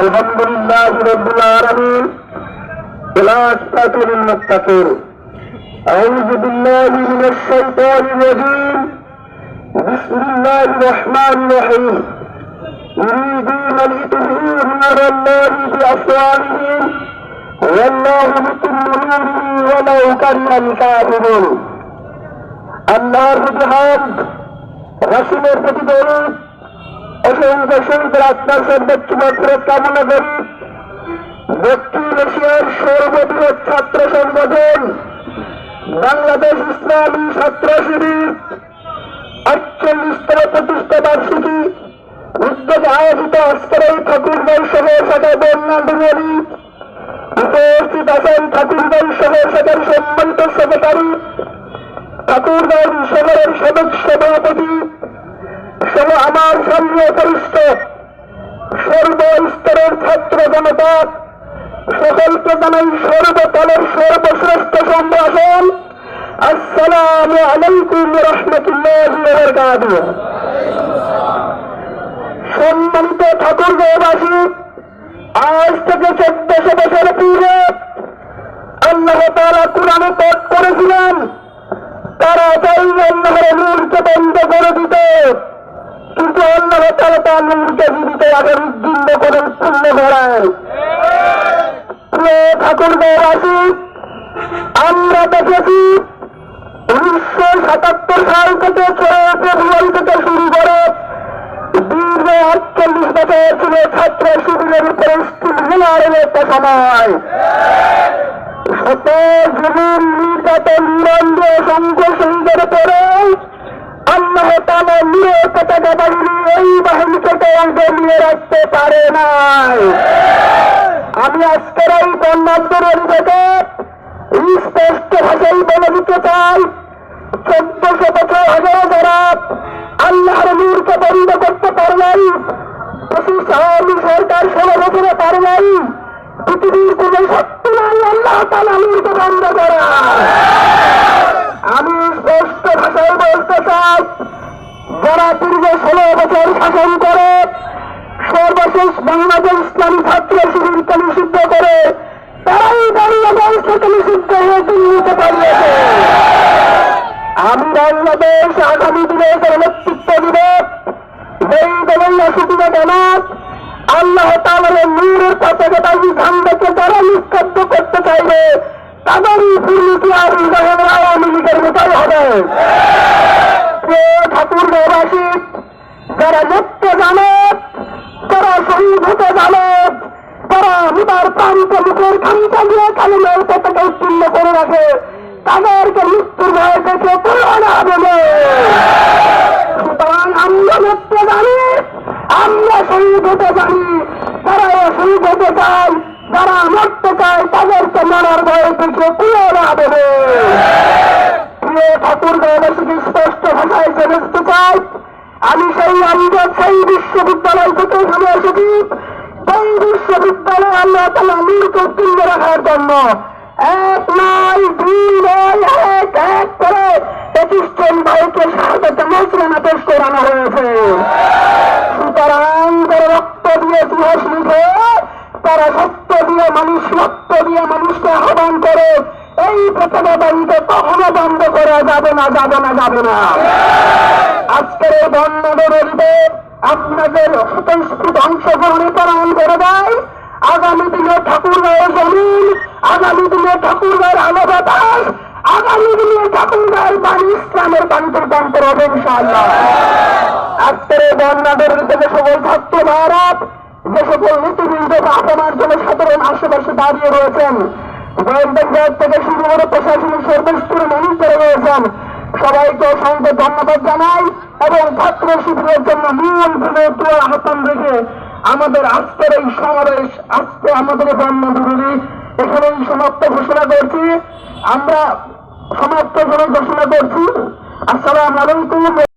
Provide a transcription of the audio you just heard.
الحمد لله رب العالمين আলহামদুলিল্লাহ রব্বুল আলামিন ইলাস أعوذ بالله من الشيطان الرجيم بسم الله الرحمن الرحيم يريدون لتبهوا نور الله بأفواههم والله بكل نوره ولو كره الكافرون. আল্লাহর প্রতি হাত, রাসুলের প্রতি দরুদ আত্মার সর্বোচ্চ মাত্রার কামনা করি দক্ষিণ এশিয়ার সর্ববৃহৎ ছাত্র সংগঠন, বাংলাদেশ ইসলামী ছাত্র শিবির, আটচল্লিশতম প্রতিষ্ঠা বার্ষিকী, উদ্যোগে আয়োজিত আজকের এই ঠাকুরগাঁও শহর শাখা বন্যাডুয়ারি উপস্থিত আছেন ঠাকুরগাঁও শহর শাখার সম্মানিত সেক্রেটারি শহরের সদস্য সভাপতি সহ আমার সামনে পরিষ্ঠ সর্বস্তরের ছাত্র জনতা সকলকে জানাই সর্বতলের সর্বশ্রেষ্ঠ সম্ভাষণ আসসালামু আলাইকুম রহমতুল্লাহ সম্মানিত ঠাকুরগাঁওবাসী, আজ থেকে চোদ্দশো বছর পূর্বে আল্লাহ তারা কোরআনে পাঠ করেছিলেন। তারা চাই আল্লাহর বন্ধ করে দিত। কিন্তু আল্লাহ তারা তার নূরকে জীবিত আগে উদ্দীর্ণ করে উৎপন্ন করেন ঠাকুর গাওয়াসী আমরা দেখেছি উনিশশো সাতাত্তর থেকে ছয় ফেব্রুয়ারি থেকে শুরু করে দীর্ঘ আটচল্লিশ বছর ছিল ছাত্র শিবিরের উপরে স্টিল একটা সময়। শত জমির নির্যাতন নিরন্দ অসংখ্য শহীদের পরে আল্লাহ তালা নিরপেক্ষতা বাহিনী এই বাহিনীকে নিয়ে রাখতে পারে নাই। আমি আজকের এই বন্যাত্মের থেকে স্পষ্ট ভাষায় বলে দিতে চাই, চোদ্দশো বছর আগে যারা আল্লাহর নূরকে বন্ধ করতে পারে নাই পঁচিশ সরকার ষোলো বছরে পারে নাই আল্লাহ তালা বন্ধ আমি স্পষ্ট ভাষায় বলতে চাই, যারা দীর্ঘ ষোলো বছর শাসন করে, সর্বশেষ বাংলাদেশ ইসলামী ছাত্র শিবিরকে নিষিদ্ধ করে, তারাই বাংলাদেশ থেকে নিষিদ্ধ হয়ে দিল্লিতে পালিয়েছে। আমি বাংলাদেশ আগামী দিনে নেতৃত্ব দিব। যেই দলের সুবিধা জানাত আল্লাহ তালের ঠাকুর বাবাসী যারা নেত্য জানত তারা শহীদ হতে জানত তারা মুদার প্রান্ত মুখের খামটা দিয়ে কালিমের পতাকা উত্তীর্ণ করে রাখে, তাদেরকে মৃত্যুর ভয় দেখে তুলনা বলে সুতরাং আমরা নেত্য জানি, আমরা শহীদ হতে জানি তারা শহীদ হতে চায়, যারা মরতে চায়, তাদেরকে মরার ভয় দেখে তুলনা বলে প্রিয় ঠাকুর গাঁওবাসীকে স্পষ্ট ভাষায় জানাতে চাই আমি সেই আমজাদ সেই বিশ্ববিদ্যালয় থেকে এখানে এসেছি। সেই বিশ্ববিদ্যালয় আল্লাহ তালা আমিরকে উত্তীর্ণ রাখার জন্য এক নয়, দুই নয়, এক এক করে পঁচিশ জন ভাইকে সাহায্যে মজরানা পেশ করানো হয়েছে। সুতরাং তারা রক্ত দিয়ে ইতিহাস লিখে তারা সত্য দিয়ে মানুষ, রক্ত দিয়ে মানুষকে আহ্বান করে এই প্রতিবাদানিকে কখনো বন্ধ করা যাবে না যাবে না যাবে না। আজকের এই বন্যদেরকে আপনাদের স্বতঃস্ফূর্ত অংশগ্রহণে প্রমাণ করে দেয়। আগামী দিনে ঠাকুরগাঁয়ের জমিন, আগামী দিনে ঠাকুরগাঁয়ের আলো বাতাস, আগামী দিনে ঠাকুরগাঁয়ের পানি ইসলামের পানিতে রূপান্তর হবে আজকের এই বন্যাদের থেকে সকল ছাত্র ভারত যে সকল নীতিবৃন্দ আপনার জন্য সাধারণ আশেপাশে দাঁড়িয়ে রয়েছেন গোয়েন্দা বিভাগ থেকে শুরু করে প্রশাসনিক সর্বস্তরে মানুষ রয়েছেন। সবাইকে অসংখ্য ধন্যবাদ জানাই এবং ছাত্র শিবিরের জন্য মূল ভিড়ে আহ্বান রেখে আমাদের আজকের এই সমাবেশ, আজকে আমাদের বন্যদুরি এখানেই সমাপ্ত ঘোষণা করছি। আমরা সমাপ্ত করে ঘোষণা করছি। আসসালাম আলাইকুম।